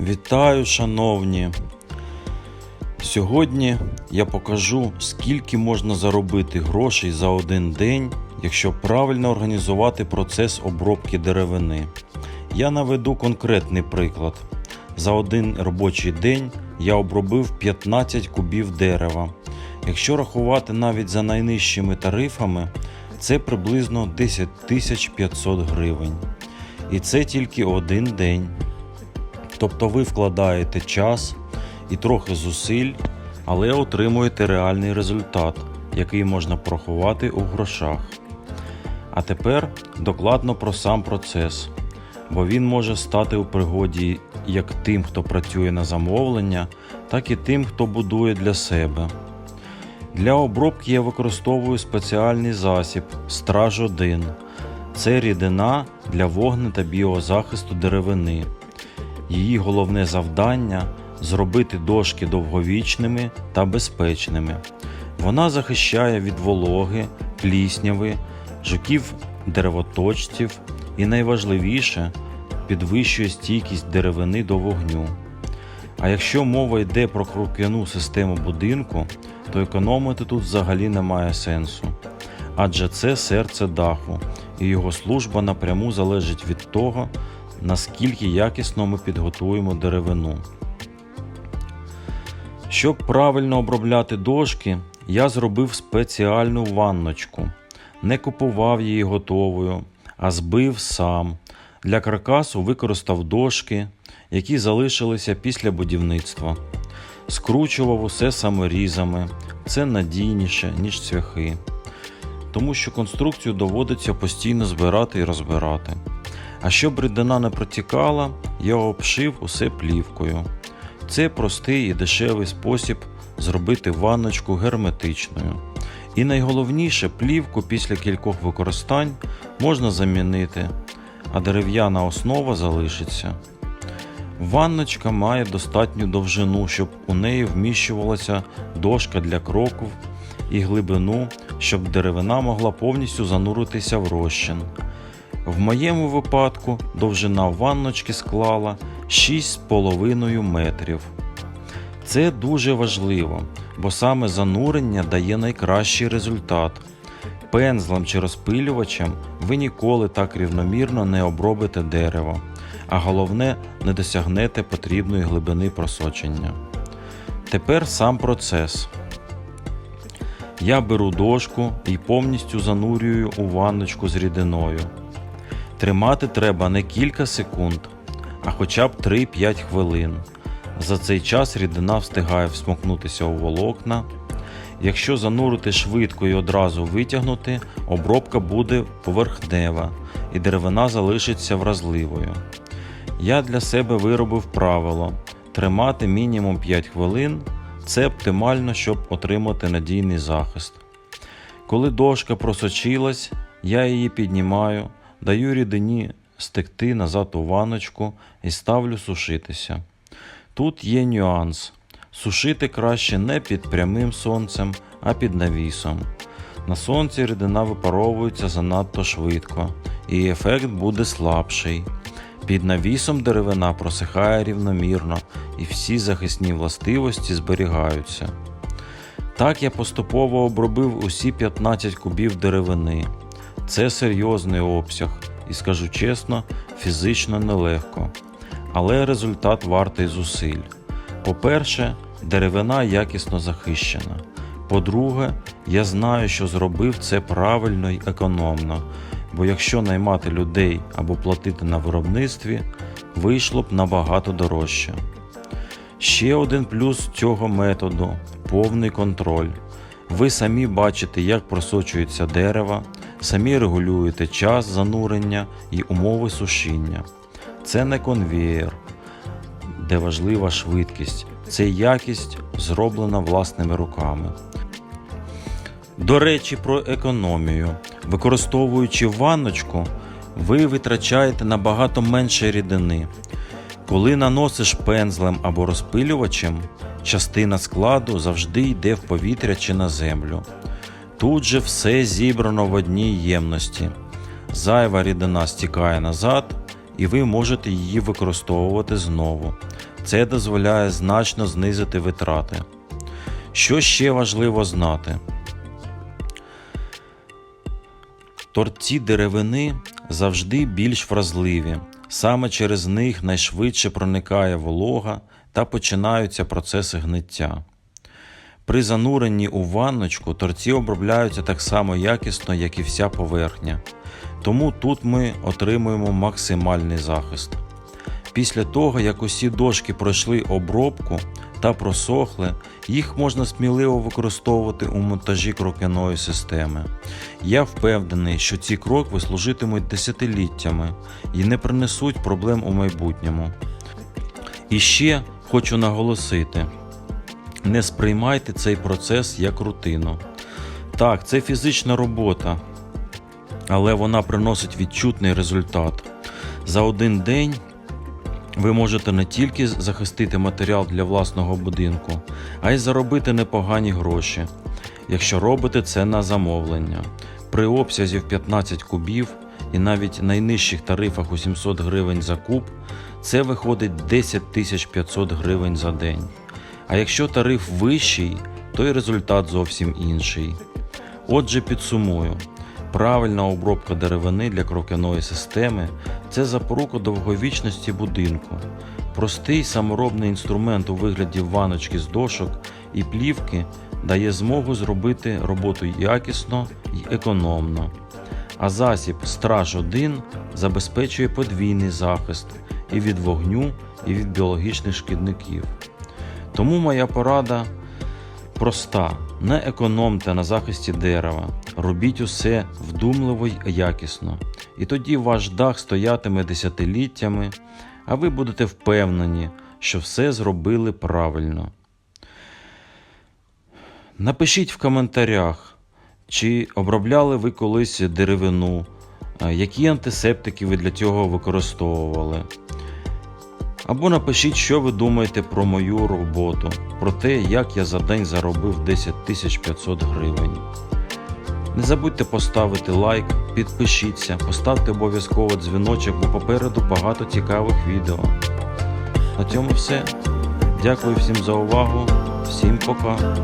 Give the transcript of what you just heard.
Вітаю, шановні! Сьогодні я покажу, скільки можна заробити грошей за один день, якщо правильно організувати процес обробки деревини. Я наведу конкретний приклад. За один робочий день я обробив 15 кубів дерева. Якщо рахувати навіть за найнижчими тарифами, це приблизно 10 500 гривень. І це тільки один день. Тобто ви вкладаєте час і трохи зусиль, але отримуєте реальний результат, який можна порахувати у грошах. А тепер докладно про сам процес, бо він може стати у пригоді як тим, хто працює на замовлення, так і тим, хто будує для себе. Для обробки я використовую спеціальний засіб Страж 1. Це рідина для вогне та біозахисту деревини. Її головне завдання зробити дошки довговічними та безпечними. Вона захищає від вологи, плісняви, жуків деревоточців і найважливіше підвищує стійкість деревини до вогню. А якщо мова йде про круп'яну систему будинку, то економити тут взагалі немає сенсу. Адже це серце даху, і його служба напряму залежить від того, наскільки якісно ми підготуємо деревину. Щоб правильно обробляти дошки, я зробив спеціальну ванночку. Не купував її готовою, а збив сам. Для каркасу використав дошки, які залишилися після будівництва. Скручував усе саморізами. Це надійніше, ніж цвяхи. Тому що конструкцію доводиться постійно збирати і розбирати. А щоб рідина не протікала, я обшив усе плівкою. Це простий і дешевий спосіб зробити ванночку герметичною. І найголовніше, плівку після кількох використань можна замінити, а дерев'яна основа залишиться. Ванночка має достатню довжину, щоб у неї вміщувалася дошка для кроків і глибину, щоб деревина могла повністю зануритися в розчин. В моєму випадку довжина ванночки склала 6,5 метрів. Це дуже важливо, бо саме занурення дає найкращий результат. Пензлем чи розпилювачем ви ніколи так рівномірно не обробите дерево, а головне не досягнете потрібної глибини просочення. Тепер сам процес. Я беру дошку і повністю занурюю у ванночку з рідиною. Тримати треба не кілька секунд, а хоча б 3-5 хвилин. За цей час рідина встигає всмокнутися у волокна. Якщо занурити швидко і одразу витягнути, обробка буде поверхнева і деревина залишиться вразливою. Я для себе виробив правило тримати мінімум 5 хвилин це оптимально, щоб отримати надійний захист. Коли дошка просочилась, я її піднімаю, даю рідині стекти назад у ваночку і ставлю сушитися. Тут є нюанс. Сушити краще не під прямим сонцем, а під навісом. На сонці рідина випаровується занадто швидко, і ефект буде слабший. Під навісом деревина просихає рівномірно і всі захисні властивості зберігаються. Так я поступово обробив усі 15 кубів деревини. Це серйозний обсяг і, скажу чесно, фізично нелегко. Але результат вартий зусиль. По-перше, деревина якісно захищена. По-друге, я знаю, що зробив це правильно й економно, бо якщо наймати людей або платити на виробництві, вийшло б набагато дорожче. Ще один плюс цього методу повний контроль. Ви самі бачите, як просочується дерево, самі регулюєте час занурення і умови сушіння. Це не конвеєр, де важлива швидкість, це якість зроблена власними руками. До речі, про економію. Використовуючи ванночку, ви витрачаєте набагато менше рідини. Коли наносиш пензлем або розпилювачем, частина складу завжди йде в повітря чи на землю. Тут же все зібрано в одній ємності. Зайва рідина стікає назад, і ви можете її використовувати знову. Це дозволяє значно знизити витрати. Що ще важливо знати? Торці деревини завжди більш вразливі. Саме через них найшвидше проникає волога та починаються процеси гниття. При зануренні у ванночку торці обробляються так само якісно, як і вся поверхня. Тому тут ми отримуємо максимальний захист. Після того, як усі дошки пройшли обробку та просохли, їх можна сміливо використовувати у монтажі крокяної системи. Я впевнений, що ці крокви служитимуть десятиліттями і не принесуть проблем у майбутньому. І ще хочу наголосити: не сприймайте цей процес як рутину. Так, це фізична робота, але вона приносить відчутний результат. За один день ви можете не тільки захистити матеріал для власного будинку, а й заробити непогані гроші, якщо робите це на замовлення. При обсязі в 15 кубів і навіть найнижчих тарифах у 700 гривень за куб, це виходить 10 500 гривень за день. А якщо тариф вищий, то й результат зовсім інший. Отже, підсумую. Правильна обробка деревини для крокяної системи це запорука довговічності будинку. Простий саморобний інструмент у вигляді ваночки з дошок і плівки дає змогу зробити роботу якісно і економно. А засіб Страж 1 забезпечує подвійний захист і від вогню, і від біологічних шкідників. Тому моя порада проста: не економте на захисті дерева, робіть усе вдумливо й якісно. І тоді ваш дах стоятиме десятиліттями, а ви будете впевнені, що все зробили правильно. Напишіть в коментарях, чи обробляли ви колись деревину, які антисептики ви для цього використовували. Або напишіть, що ви думаєте про мою роботу, про те, як я за день заробив 10 500 гривень. Не забудьте поставити лайк, підпишіться, поставте обов'язково дзвіночок, бо попереду багато цікавих відео. На цьому все. Дякую всім за увагу, всім пока.